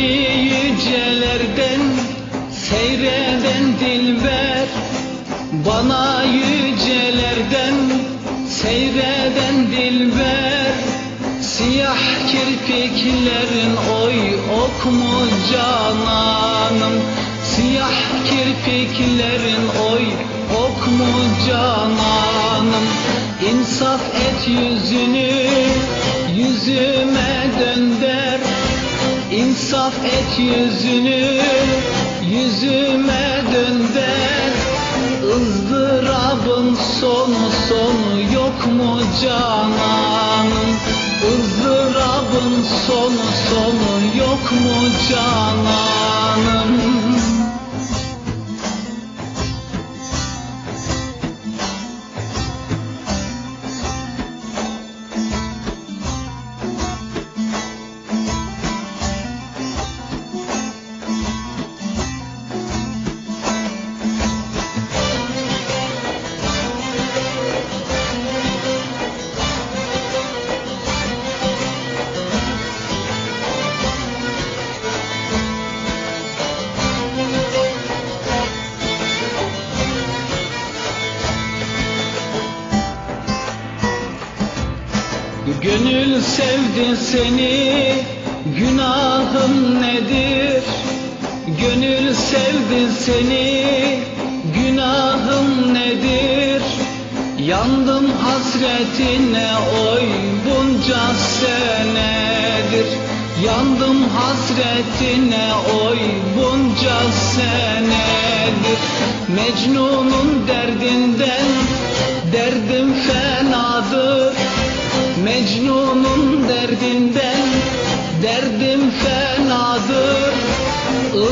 Seni yücelerden seyreden dilber. Bana yücelerden seyreden dilber. Siyah kirpiklerin oy ok cananım. Siyah kirpiklerin oy ok mu cananım. İnsaf et yüzünü yüzünü İnsaf et yüzünü yüzüme dönder ızdırabın sonu sonu yok mu cananım ızdırabın sonu sonu yok mu cananım Gönül sevdi seni günahım nedir? Gönül sevdi seni günahım nedir? Yandım hasretine oy bunca senedir Yandım hasretine oy bunca senedir Mecnunun derdinden derdim fenadır Mecnunun derdinden derdim fenadır.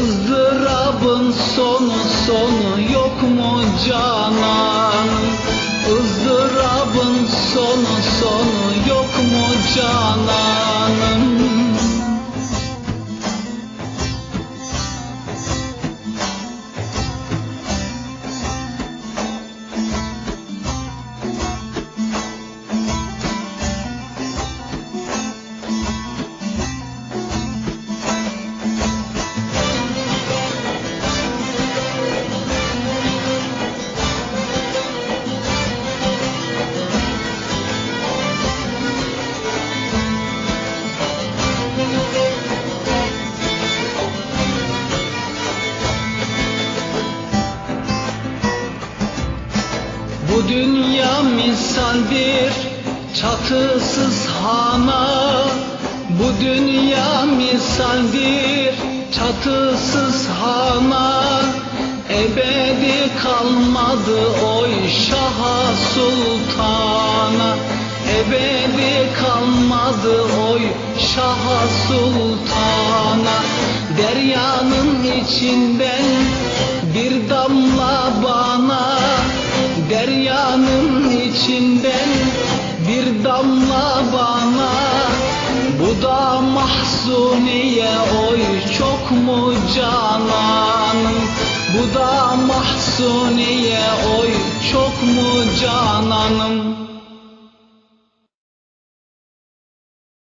Izdırabın sonu sonu yok mu canan? Izdırabın sonu sonu yok mu cananım Bu dünya misaldir çatısız hana Bu dünya misaldir çatısız hana Ebedi kalmadı oy şaha sultana. Ebedi kalmadı oy şaha sultana. Deryanın içinden Mahzuniye oy çok mu cananım Bu da mahzuniye oy çok mu cananım?